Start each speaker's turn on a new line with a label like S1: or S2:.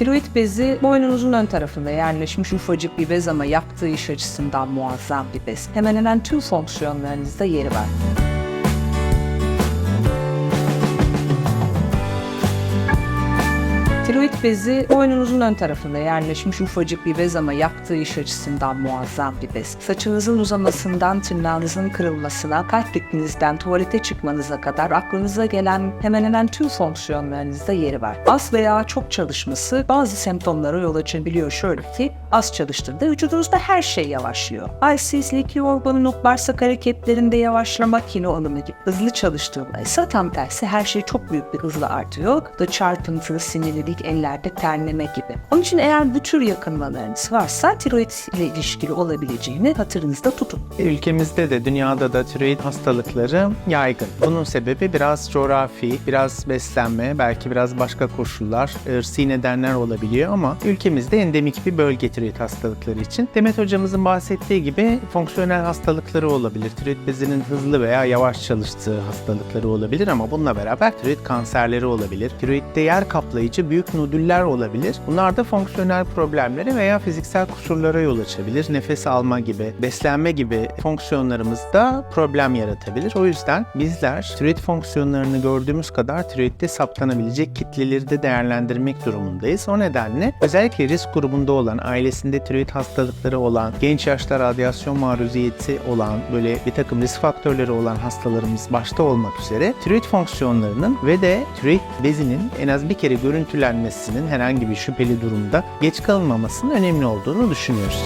S1: Tiroid bezi boynunuzun ön tarafında yerleşmiş ufacık bir bez ama yaptığı iş açısından muazzam bir bez. Hemen hemen tüm fonksiyonlarınızda yeri var. Tiroid bezi boynunuzun ön tarafında yerleşmiş ufacık bir bez ama yaptığı iş açısından muazzam bir bez. Saçınızın uzamasından tırnağınızın kırılmasına, kalp ritminizden tuvalete çıkmanıza kadar aklınıza gelen hemen hemen tüm fonksiyonlarınızda yeri var. Az veya çok çalışması bazı semptomlara yol açabiliyor şöyle ki az çalıştığında vücudunuzda her şey yavaşlıyor. Halsizlik, yorgunluk, bağırsak hareketlerinde yavaşlama, kilo alımı gibi. Hızlı çalıştığında ise tam tersi her şey çok büyük bir hızla artıyor. Da çarpıntı, sinirlilik, ellerde terleme gibi. Onun için eğer bu tür yakınmalarınız varsa tiroid ile ilişkili olabileceğini hatırınızda tutun.
S2: Ülkemizde de dünyada da tiroid hastalıkları yaygın. Bunun sebebi biraz coğrafi, biraz beslenme, belki biraz başka koşullar, ırsi nedenler olabiliyor ama ülkemizde endemik bir bölge tiroid hastalıkları için. Demet hocamızın bahsettiği gibi fonksiyonel hastalıkları olabilir. Tiroid bezinin hızlı veya yavaş çalıştığı hastalıkları olabilir ama bununla beraber tiroid kanserleri olabilir. Tiroidde yer kaplayıcı büyük nodüller olabilir. Bunlar da fonksiyonel problemlere veya fiziksel kusurlara yol açabilir. Nefes alma gibi, beslenme gibi fonksiyonlarımızda problem yaratabilir. O yüzden bizler tiroid fonksiyonlarını gördüğümüz kadar tiroidde saptanabilecek kitleleri de değerlendirmek durumundayız. O nedenle özellikle risk grubunda olan, ailesinde tiroid hastalıkları olan, genç yaşta radyasyon maruziyeti olan, böyle bir takım risk faktörleri olan hastalarımız başta olmak üzere tiroid fonksiyonlarının ve de tiroid bezinin en az bir kere görüntülenmesinin herhangi bir şüpheli durumda geç kalınmamasının önemli olduğunu düşünüyoruz.